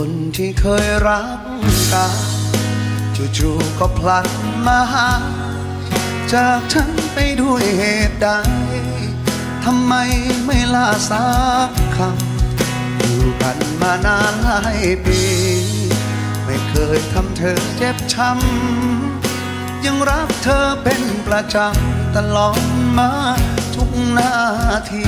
คนที่เคยรักกันจู่ๆก็พลันมาหา จากฉันไปด้วยเหตุใดทำไมไม่ลาสักคำอยู่กันมานานหลายปี ไม่เคยทำเธอเจ็บช้ำยังรักเธอเป็นประจำตลอดมาทุกนาที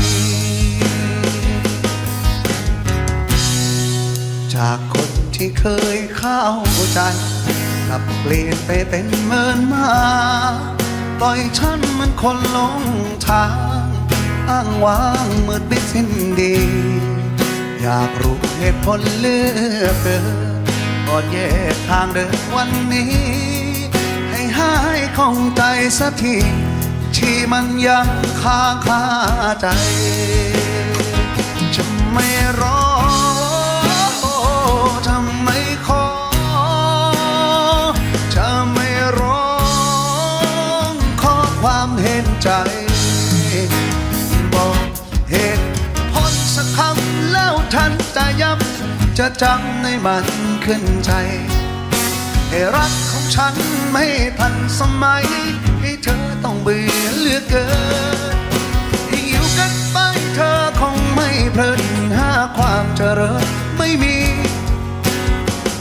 จากคนที่เคยเข้าใจกลับเปลี่ยนไปเป็นเหมือนมาปล่อยฉันมันคนหลงทางอ้างว้างมืดไปสิ้นดี อยากรู้เหตุผลเลือกเกินก่อนแยกทางเดินวันนี้ ให้หายข้องใจสักทีที่มันยังค้างคาใจ จะไม่รอ ความเห็นใจ บอกเหตุผลสักคำแล้วท่านจะย้ำจะจำในมันขึ้นใจ ให้รักของฉันไม่ทันสมัย ให้เธอต้องเบื่อเลือเกินให้อยู่กันไปเธอคงไม่เพลินหาความเจริญไม่มี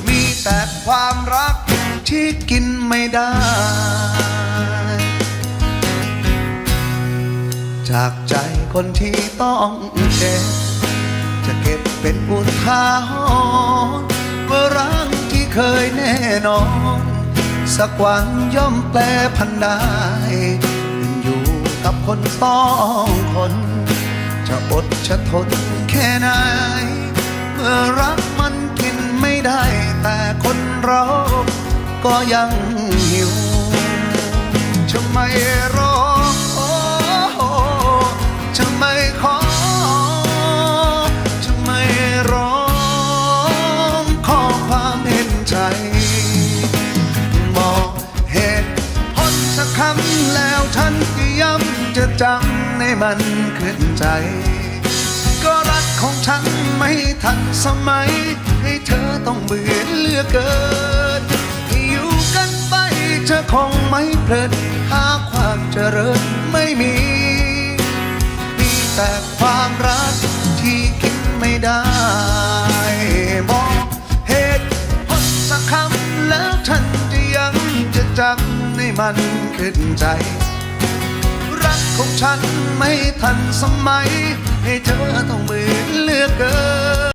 มีแต่ความรักที่กินไม่ได้ จากใจคนที่ต้องเจ็บจะเก็บเป็นอุทาหรณ์ว่ารักที่เคยแน่นอน สักวันย่อมแปลพันได้ขึ้นอยู่กับคนสองคน จะอดจะทนแค่ไหน เมื่อรักมันกินไม่ได้แต่คนเราก็ยังหิวจะไม่รอ จะจำในมันขึ้นใจ ก็รักของฉันไม่ทันสมัย ให้เธอต้องเบื่อเลือกเกินอยู่กันไปเธอคงไม่เพลินหาความเจริญไม่มี มีแต่ความรักที่กินไม่ได้บอกเหตุผลสักคำแล้วฉันจะยังจะจำในมันขึ้นใจ ฉันไม่ทันสมัย ให้เธอต้องมือเลือกเกิน